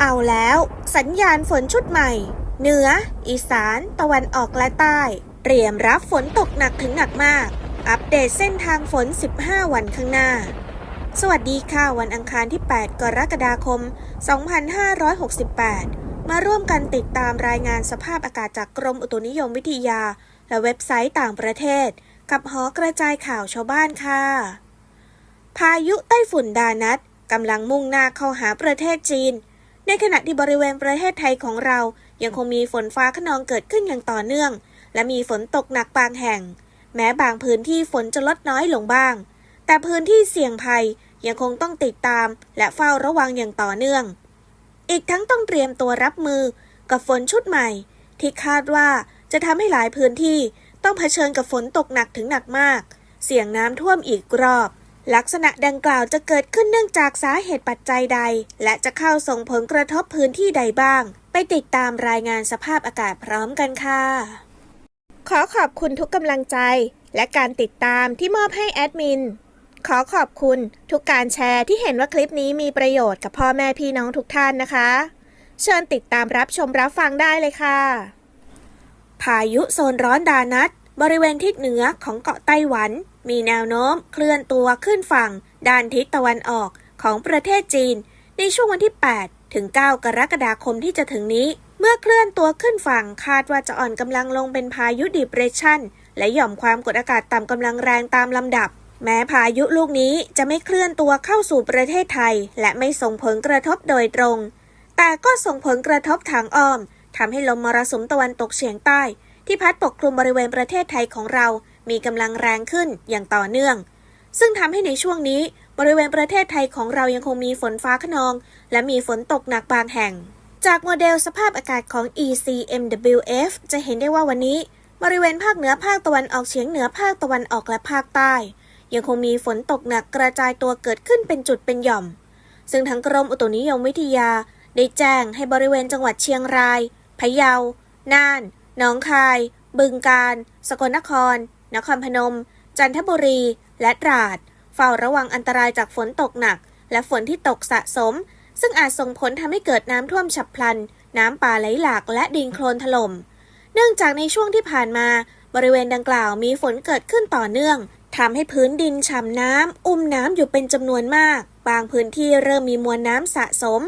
เอาแล้วสัญญาณฝนชุดใหม่ เหนือ อีสาน ตะวันออกและใต้ เตรียมรับฝนตกหนักถึงหนักมาก อัปเดตเส้นทางฝน 15 วันข้างหน้า สวัสดีค่ะ วันอังคารที่ 8 กรกฎาคม 2568 มาร่วมกันติดตามรายงานสภาพอากาศจากกรมอุตุนิยมวิทยา และเว็บไซต์ต่างประเทศ กับหอกระจายข่าวชาวบ้านค่ะ พายุไต้ฝุ่นดานัทกำลังมุ่งหน้าเข้าหาประเทศจีน ในขณะที่บริเวณประเทศไทยของเรา ยังคงมีฝนฟ้าขนองเกิดขึ้นอย่างต่อเนื่อง และมีฝนตกหนักบางแห่ง แม้บางพื้นที่ฝนจะลดน้อยลงบ้าง แต่พื้นที่เสี่ยงภัยยังคงต้องติดตามและเฝ้าระวังอย่างต่อเนื่อง อีกทั้งต้องเตรียมตัวรับมือกับฝนชุดใหม่ ที่คาดว่าจะทำให้หลายพื้นที่ต้องเผชิญกับฝนตกหนักถึงหนักมาก เสี่ยงน้ำท่วมอีกรอบ ลักษณะดังกล่าวจะเกิดขึ้นเนื่องจากสาเหตุปัจจัยใด และจะเข้าส่งผลกระทบพื้นที่ใดบ้าง ไปติดตามรายงานสภาพอากาศพร้อมกันค่ะ ขอขอบคุณทุกกำลังใจ และการติดตามที่มอบให้แอดมิน ขอขอบคุณทุกการแชร์ที่เห็นว่าคลิปนี้มีประโยชน์กับพ่อแม่พี่น้องทุกท่านนะคะ เชิญติดตามรับชมรับฟังได้เลยค่ะ พายุโซนร้อนดานัทบริเวณทิศเหนือของเกาะไต้หวัน มีแนวโน้มเคลื่อนตัวขึ้นฝั่ง ด้านทิศตะวันออกของประเทศจีน ในช่วงวันที่ 8 ถึง 9 กรกฎาคมที่จะถึงนี้ เมื่อเคลื่อนตัวขึ้นฝั่งคาดว่าจะอ่อนกำลังลงเป็นพายุดิเรชันและหย่อมความกดอากาศต่ำกำลังแรงตามลำดับ แม้พายุลูกนี้จะไม่เคลื่อนตัวเข้าสู่ประเทศไทย และไม่ส่งผลกระทบโดยตรง แต่ก็ส่งผลกระทบทางอ้อมทำให้ลมมรสุมตะวันตกเฉียงใต้ ที่พัดปกคลุมบริเวณประเทศไทยของเรา มีกำลังแรงขึ้นอย่างต่อเนื่อง ซึ่งทำให้ในช่วงนี้บริเวณประเทศไทยของเรายังคงมีฝนฟ้าขนอง และมีฝนตกหนักบางแห่ง จากโมเดลสภาพอากาศของ ECMWF จะเห็นได้ว่าวันนี้ บริเวณภาคเหนือภาคตะวันออกเฉียงเหนือภาคตะวันออกและภาคใต้ ยังคงมีฝนตกหนักกระจายตัวเกิดขึ้นเป็นจุดเป็นหย่อม ซึ่งทางกรมอุตุนิยมวิทยา ได้แจ้งให้บริเวณจังหวัดเชียงรายพะเยา น่าน หนองคาย บึงกาฬ สกลนคร นครพนม จันทบุรี และตราด เฝ้าระวังอันตรายจากฝนตกหนัก และฝนที่ตกสะสม ซึ่งอาจส่งผลทำให้เกิดน้ำท่วมฉับพลัน น้ำป่าไหลหลากและดินโคลนถล่ม เนื่องจากในช่วงที่ผ่านมา บริเวณดังกล่าวมีฝนเกิดขึ้นต่อเนื่องทำให้พื้นดินฉ่ำน้ำอุ้มน้ำอยู่เป็นจำนวนมาก บางพื้นที่เริ่มมีมวลน้ำสะสม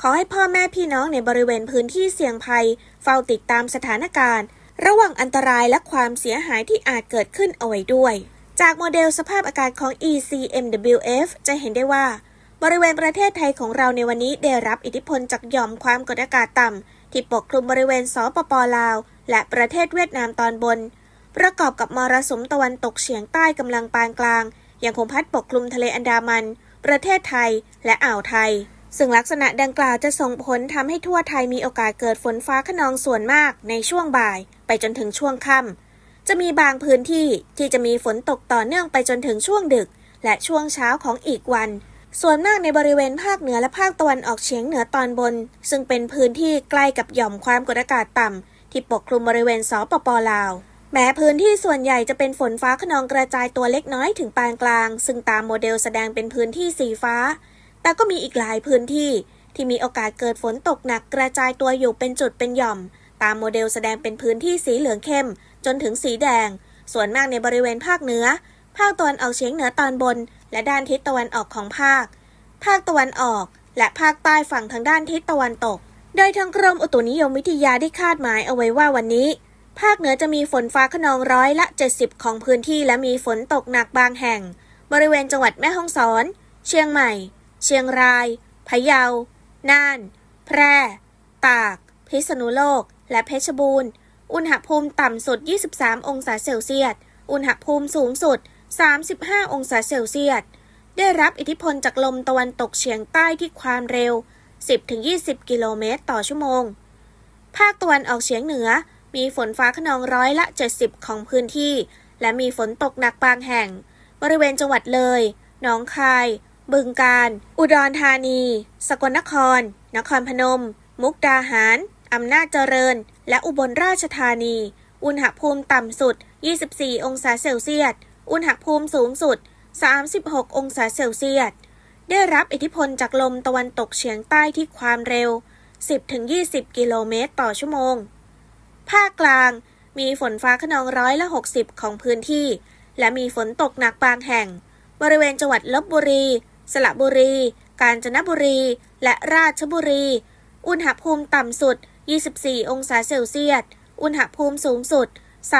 ขอให้พ่อแม่พี่น้องในบริเวณพื้นที่เสี่ยงภัย เฝ้าติดตามสถานการณ์ ระวังอันตรายและความเสียหายที่อาจเกิดขึ้นเอาไว้ด้วย จากโมเดลสภาพอากาศของ ECMWF จะเห็นได้ว่า บริเวณประเทศไทยของเราในวันนี้ได้รับอิทธิพลจากหย่อมความกดอากาศต่ำ ที่ปกคลุมบริเวณสปปลาว และประเทศเวียดนามตอนบน ประกอบกับมรสุมตะวันตกเฉียงใต้กำลังปานกลาง ยังคงพัดปกคลุมทะเลอันดามัน ประเทศไทย และอ่าวไทยซึ่งลักษณะดังกล่าวจะส่งผลทำให้ทั่วไทยมีโอกาสเกิดฝนฟ้าขนองส่วนมากในช่วงบ่าย ไปจนถึงช่วงค่ำจะมีบางพื้นที่ที่จะมีฝนตกต่อเนื่องไปจนถึงช่วงดึก และช่วงเช้าของอีกวัน ส่วนมากในบริเวณภาคเหนือและภาคตะวันออกเฉียงเหนือตอนบน ซึ่งเป็นพื้นที่ใกล้กับหย่อมความกดอากาศต่ำที่ปกคลุมบริเวณสปปลาวแม้พื้นที่ส่วนใหญ่จะเป็นฝนฟ้าขนองกระจายตัวเล็กน้อยถึงปานกลาง ซึ่งตามโมเดลแสดงเป็นพื้นที่สีฟ้า แต่ก็มีอีกหลายพื้นที่ที่มีโอกาสเกิดฝนตกหนักกระจายตัวอยู่เป็นจุดเป็นหย่อม ตามโมเดลแสดงเป็นพื้นที่สีเหลืองเข้ม จนถึงสีแดง ส่วนมากในบริเวณภาคเหนือ ภาคตะวันออกเฉียงเหนือตอนบน และด้านทิศตะวันออกของภาค ภาคตะวันออก และภาคใต้ฝั่งทางด้านทิศตะวันตก โดยทางกรมอุตุนิยมวิทยาได้คาดหมายเอาไว้ว่าวันนี้ ภาคเหนือจะมีฝนฟ้าขนองร้อยละ 70 ของพื้นที่และมีฝนตกหนักบางแห่ง บริเวณจังหวัดแม่ฮ่องสอน เชียงใหม่ เชียงราย พะเยา น่าน แพร่ ตาก พิษณุโลก และเพชรบูรณ์ อุณหภูมิต่ำสุด 23 องศาเซลเซียส อุณหภูมิสูงสุด 35 องศาเซลเซียส ได้รับอิทธิพลจากลมตะวันตกเฉียงใต้ที่ความเร็ว 10-20 กิโลเมตรต่อชั่วโมง ภาคตะวันออกเฉียงเหนือ มีฝนฟ้าขนองร้อยละ 70 ของพื้นที่ และมีฝนตกหนักบางแห่ง บริเวณจังหวัดเลย หนองคาย บึงกาฬ อุดรธานี สกลนคร นครพนม มุกดาหาร อำนาจเจริญ และอุบลราชธานี อุณหภูมิต่ำสุด 24 องศาเซลเซียส อุณหภูมิสูงสุด 36 องศาเซลเซียส ได้รับอิทธิพลจากลมตะวันตกเฉียงใต้ที่ความเร็ว 10-20 กิโลเมตรต่อชั่วโมง ภาคกลางมีฝนฟ้าขนองร้อยละ 60 ของพื้นที่ และมีฝนตกหนักบางแห่ง บริเวณจังหวัดลบบุรี สระบุรี กาญจนบุรี และราชบุรี อุณหภูมิต่ำสุด 24 องศาเซลเซียส อุณหภูมิสูงสุด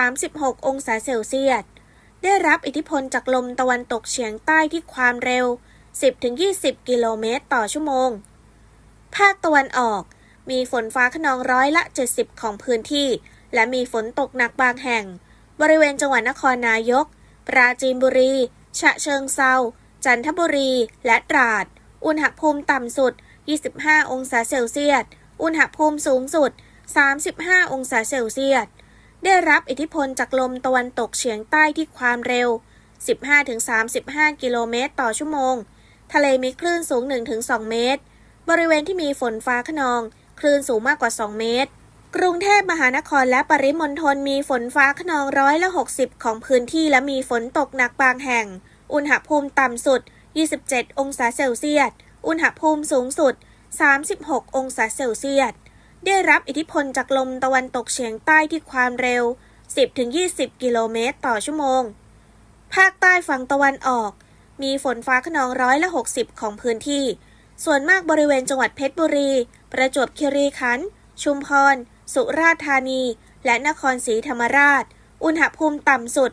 36 องศาเซลเซียส ได้รับอิทธิพลจากลมตะวันตกเฉียงใต้ที่ความเร็ว 10-20 กิโลเมตรต่อชั่วโมง ภาคตะวันออก มีฝนฟ้าขนองร้อยละ 70 ของพื้นที่ และมีฝนตกหนักบางแห่ง บริเวณจังหวัดนครนายก ปราจีนบุรี ฉะเชิงเซา จันทบุรี และตราด อุณหภูมิต่ำสุด 25 องศาเซลเซียส อุณหภูมิสูงสุด 35 องศาเซลเซียส ได้รับอิทธิพลจากลมตะวันตกเฉียงใต้ที่ความเร็ว 15-35 กิโลเมตรต่อชั่วโมง ทะเลมีคลื่นสูง 1-2 เมตร บริเวณที่มีฝนฟ้าขนอง คลื่นสูงมากกว่า 2 เมตร กรุงเทพมหานครและปริมณฑลมีฝนฟ้าขนองร้อยละ 60 ของพื้นที่และมีฝนตกหนักบางแห่ง อุณหภูมิต่ำสุด 27 องศาเซลเซียส อุณหภูมิสูงสุด 36 องศาเซลเซียส ได้รับอิทธิพลจากลมตะวันตกเฉียงใต้ที่ความเร็ว 10-20 กิโลเมตรต่อชั่วโมง ภาคใต้ฝั่งตะวันออก มีฝนฟ้าขนองร้อยละ 60 ของพื้นที่ ส่วนมากบริเวณจังหวัดเพชรบุรี ประจวบคีรีขันธ์ ชุมพร สุราษฎร์ธานี และนครศรีธรรมราช อุณหภูมิต่ำสุด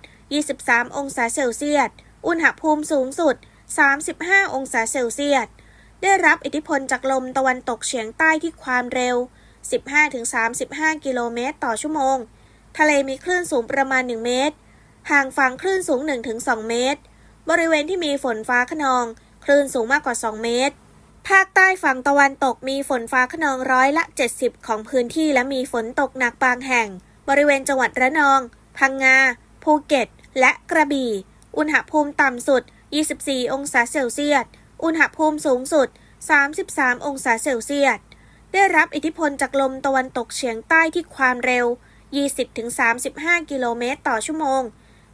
23 องศาเซลเซียส อุณหภูมิสูงสุด 35 องศาเซลเซียส ได้รับอิทธิพลจากลมตะวันตกเฉียงใต้ที่ความเร็ว 15-35 กิโลเมตรต่อชั่วโมง ทะเลมีคลื่นสูงประมาณ 1 เมตร ห่างฝั่งคลื่นสูง 1-2 เมตร บริเวณที่มีฝนฟ้าขนอง คลื่นสูงมากกว่า 2 เมตร ภาคใต้ฝั่งตะวันตกมีฝนฟ้าขนองร้อยละ 70 ของพื้นที่และมีฝนตกหนักบางแห่ง บริเวณจังหวัดระนอง พังงา ภูเก็ต และกระบี่ อุณหภูมิต่ำสุด 24 องศาเซลเซียส อุณหภูมิสูงสุด 33 องศาเซลเซียส ได้รับอิทธิพลจากลมตะวันตกเฉียงใต้ที่ความเร็ว 20-35 กิโลเมตรต่อชั่วโมง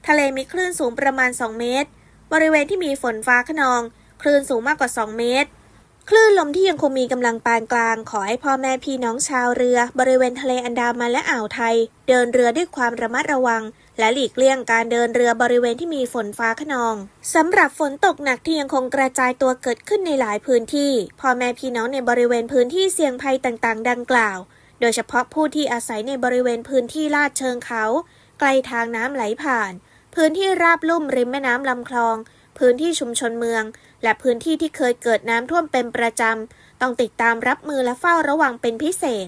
ทะเลมีคลื่นสูงประมาณ 2 เมตร บริเวณที่มีฝนฟ้าขนอง คลื่นสูงมากกว่า 2 เมตร คลื่นลมที่ยังคงมีกำลังปานกลาง ขอให้พ่อแม่พี่น้องชาวเรือ บริเวณทะเลอันดามันและอ่าวไทย เดินเรือด้วยความระมัดระวัง และหลีกเลี่ยงการเดินเรือบริเวณที่มีฝนฟ้าขนองสำหรับฝนตกหนักที่ยังคงกระจายตัวเกิดขึ้นในหลายพื้นที่พ่อแม่พี่น้องในบริเวณพื้นที่เสี่ยงภัยต่างๆ ดังกล่าว โดยเฉพาะผู้ที่อาศัยในบริเวณพื้นที่ลาดเชิงเขา ใกล้ทางน้ำไหลผ่าน พื้นที่ราบลุ่มริมแม่น้ำลำคลอง พื้นที่ชุมชนเมือง และพื้นที่ที่เคยเกิดน้ำท่วมเป็นประจำต้องติดตามรับมือและเฝ้าระวังเป็นพิเศษ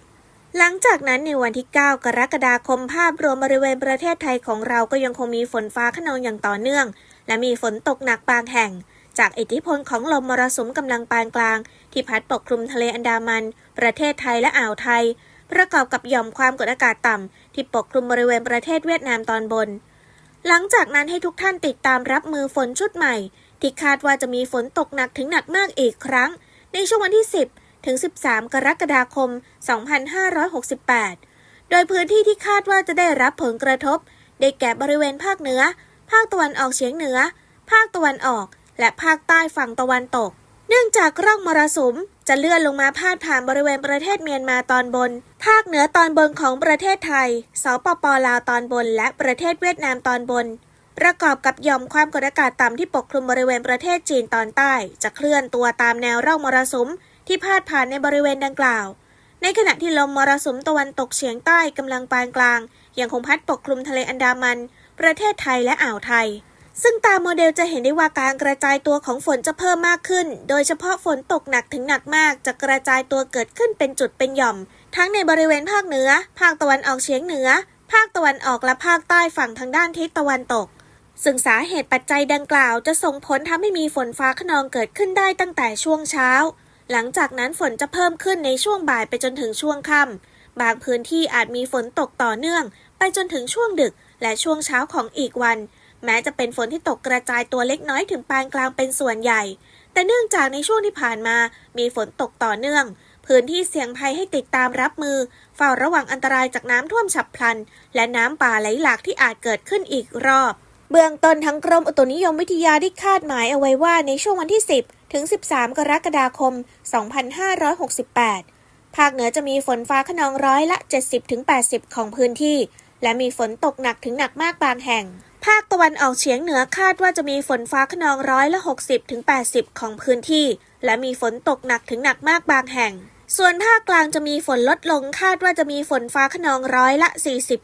หลังจากนั้นในวันที่ 9 กรกฎาคมภาพรวมบริเวณประเทศไทยของเราก็ยังคงมีฝนฟ้าขนองอย่างต่อเนื่อง และมีฝนตกหนักบางแห่ง จากอิทธิพลของลมมรสุมกำลังปานกลาง ที่พัดปกคลุมทะเลอันดามัน ประเทศไทยและอ่าวไทย ประกอบกับหย่อมความกดอากาศต่ำ ที่ปกคลุมบริเวณประเทศเวียดนามตอนบน หลังจากนั้นให้ทุกท่านติดตามรับมือฝนชุดใหม่ ที่คาดว่าจะมีฝนตกหนักถึงหนักมากอีกครั้ง ในช่วงวันที่ 10 ถึง 13 กรกฎาคม 2568 โดยพื้นที่ที่คาดว่าจะได้รับผลกระทบ ได้แก่บริเวณภาคเหนือ ภาคตะวันออกเฉียงเหนือ ภาคตะวันออก และภาคใต้ฝั่งตะวันตก เนื่องจากร่องมรสุมจะเลื่อนลงมาพาดผ่านบริเวณประเทศเมียนมาตอนบน ภาคเหนือตอนบนของประเทศไทย สปปลาวตอนบน และประเทศเวียดนามตอนบน ประกอบกับย่อมความกดอากาศต่ำที่ปกคลุมบริเวณประเทศจีนตอนใต้ จะเคลื่อนตัวตามแนวร่องมรสุม ที่พาดผ่านในบริเวณดังกล่าว ในขณะที่ลมมรสุมตะวันตกเฉียงใต้กำลังปานกลาง ยังคงพัดปกคลุมทะเลอันดามัน ประเทศไทยและอ่าวไทย ซึ่งตามโมเดลจะเห็นได้ว่าการกระจายตัวของฝนจะเพิ่มมากขึ้น โดยเฉพาะฝนตกหนักถึงหนักมาก จะกระจายตัวเกิดขึ้นเป็นจุดเป็นหย่อม ทั้งในบริเวณภาคเหนือ ภาคตะวันออกเฉียงเหนือ ภาคตะวันออกและภาคใต้ฝั่งทางด้านทิศตะวันตกซึ่งสาเหตุปัจจัยดังกล่าวจะส่งผลทำให้มีฝนฟ้าขนองเกิดขึ้นได้ตั้งแต่ช่วงเช้า หลังจากนั้นฝนจะเพิ่มขึ้นในช่วงบ่ายไปจนถึงช่วงค่ำบางพื้นที่อาจมีฝนตกต่อเนื่อง ไปจนถึงช่วงดึกและช่วงเช้าของอีกวัน แม้จะเป็นฝนที่ตกกระจายตัวเล็กน้อยถึงปานกลางเป็นส่วนใหญ่ แต่เนื่องจากในช่วงที่ผ่านมา มีฝนตกต่อเนื่อง พื้นที่เสี่ยงภัยให้ติดตามรับมือ เฝ้าระวังอันตรายจากน้ำท่วมฉับพลัน และน้ำป่าไหลหลากที่อาจเกิดขึ้นอีกรอบ เบื้องต้นทั้งกรมอุตุนิยมวิทยาได้คาดหมายเอาไว้ว่าในช่วงวันที่ 10 ถึง 13 กรกฎาคม 2568 ภาคเหนือจะมีฝนฟ้าขนองร้อยละ 70-80 ของพื้นที่ และมีฝนตกหนักถึงหนักมากบางแห่ง ภาคตะวันออกเฉียงเหนือคาดว่าจะมีฝนฟ้าขนองร้อยละ 60-80 ของพื้นที่ และมีฝนตกหนักถึงหนักมากบางแห่ง ส่วนภาคกลางจะมีฝนลดลงคาดว่าจะมีฝนฟ้าขนองร้อยละ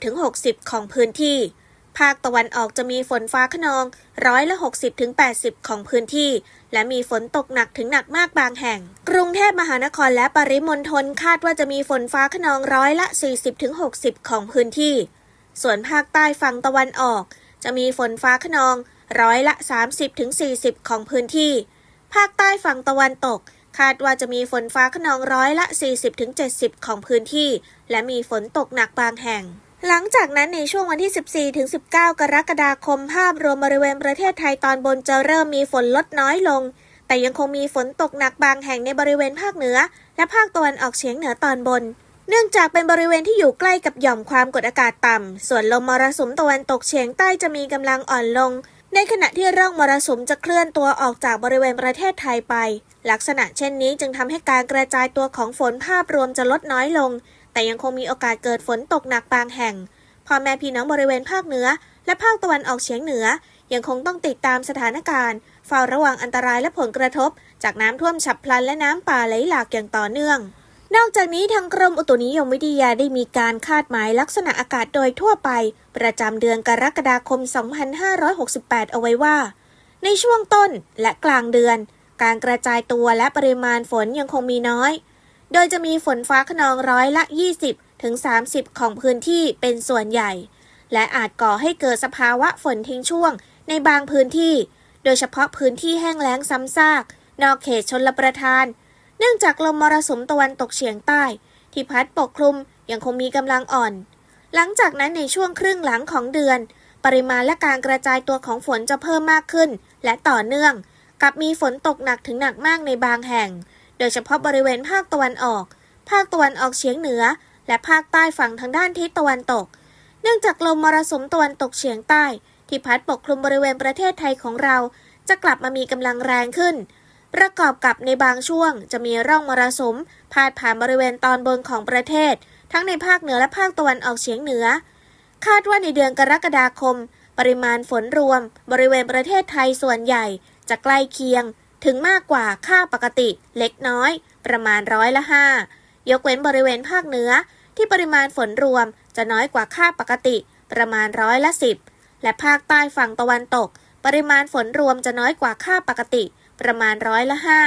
40-60 ของพื้นที่ ภาคตะวันออกจะมีฝนฟ้าขนองร้อยละ 60-80 ของพื้นที่ และมีฝนตกหนักถึงหนักมากบางแห่ง กรุงเทพมหานครและปริมณฑลคาดว่าจะมีฝนฟ้าขนองร้อยละ 40-60 ของพื้นที่ ส่วนภาคใต้ฝั่งตะวันออก จะมีฝนฟ้าขนองร้อยละ 30-40 ของพื้นที่ ภาคใต้ฝั่งตะวันตก คาดว่าจะมีฝนฟ้าขนองร้อยละ 40-70 ของพื้นที่ และมีฝนตกหนักบางแห่ง หลังจากนั้นในช่วงวันที่ 14-19 กรกฎาคม ภาพรวมบริเวณประเทศไทยตอนบนจะเริ่มมีฝนลดน้อยลง แต่ยังคงมีฝนตกหนักบางแห่งในบริเวณภาคเหนือ และภาคตะวันออกเฉียงเหนือตอนบน เนื่องจากเป็นบริเวณที่อยู่ใกล้กับหย่อมความกดอากาศต่ำ ส่วนลมมรสุมตะวันตกเฉียงใต้จะมีกำลังอ่อนลง ในขณะที่ร่องมรสุมจะเคลื่อนตัวออกจากบริเวณประเทศไทยไป ลักษณะเช่นนี้จึงทำให้การกระจายตัวของฝนภาพรวมจะลดน้อยลง แต่ยังคงมีโอกาสเกิดฝนตกหนักบางแห่ง พ่อแม่พี่น้องบริเวณภาคเหนือ และภาคตะวันออกเฉียงเหนือ ยังคงต้องติดตามสถานการณ์ เฝ้าระวังอันตรายและผลกระทบ จากน้ำท่วมฉับพลันและน้ำป่าไหลหลากอย่างต่อเนื่อง นอกจากนี้ทางกรมอุตุนิยมวิทยาได้มีการคาดหมายลักษณะอากาศโดยทั่วไป ประจำเดือนกรกฎาคม 2568 เอาไว้ว่า ในช่วงต้นและกลางเดือน การกระจายตัวและปริมาณฝนยังคงมีน้อย โดยจะมีฝนฟ้าขนองร้อยละ 20 ถึง 30 ของพื้นที่เป็นส่วนใหญ่ และอาจก่อให้เกิดสภาวะฝนทิ้งช่วงในบางพื้นที่ โดยเฉพาะพื้นที่แห้งแล้งซ้ำซาก นอกเขตชนลประทาน เนื่องจากลมมรสุมตะวันตกเฉียงใต้ ที่พัดปกคลุมยังคงมีกำลังอ่อน หลังจากนั้นในช่วงครึ่งหลังของเดือน ปริมาณและการกระจายตัวของฝนจะเพิ่มมากขึ้น และต่อเนื่อง กับมีฝนตกหนักถึงหนักมากในบางแห่ง โดยเฉพาะบริเวณภาคตะวันออก ภาคตะวันออกเฉียงเหนือ และภาคใต้ฝั่งทางด้านทิศตะวันตก เนื่องจากลมมรสุมตะวันตกเฉียงใต้ ที่พัดปกคลุมบริเวณประเทศไทยของเรา จะกลับมามีกำลังแรงขึ้น ประกอบกับในบางช่วง จะมีร่องมรสุมพาดผ่านบริเวณตอนบนของประเทศ ทั้งในภาคเหนือและภาคตะวันออกเฉียงเหนือ คาดว่าในเดือนกรกฎาคม ปริมาณฝนรวม บริเวณประเทศไทยส่วนใหญ่จะใกล้เคียง ถึงมากกว่าค่าปกติเล็กน้อย ประมาณร้อยละห้ายกเว้นบริเวณภาคเหนือ ที่ปริมาณฝนรวมจะน้อยกว่าค่าปกติ ประมาณร้อยละสิบและภาคใต้ฝั่งตะวันตก ปริมาณฝนรวมจะน้อยกว่าค่าปกติ ประมาณร้อยละห้า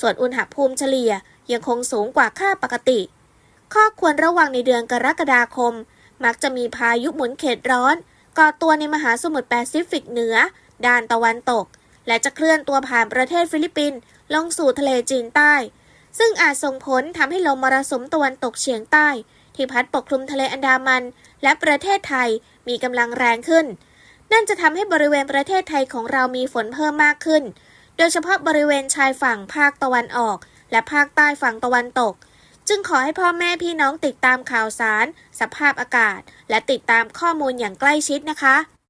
ส่วนอุณหภูมิเฉลี่ยยังคงสูงกว่าค่าปกติ ข้อควรระวังในเดือนกรกฎาคม มักจะมีพายุหมุนเขตร้อนก่อตัวในมหาสมุทรแปซิฟิกเหนือ ด้านตะวันตก และจะเคลื่อนตัวผ่านประเทศฟิลิปปินส์ลงสู่ทะเลจีนใต้ ซึ่งอาจส่งผลทำให้ลมมรสุมตะวันตกเฉียงใต้ ที่พัดปกคลุมทะเลอันดามัน และประเทศไทยมีกำลังแรงขึ้น นั่นจะทำให้บริเวณประเทศไทยของเรามีฝนเพิ่มมากขึ้น โดยเฉพาะบริเวณชายฝั่งภาคตะวันออก และภาคใต้ฝั่งตะวันตกจึงขอให้พ่อแม่พี่น้องติดตามข่าวสาร สภาพอากาศ และติดตามข้อมูลอย่างใกล้ชิดนะคะ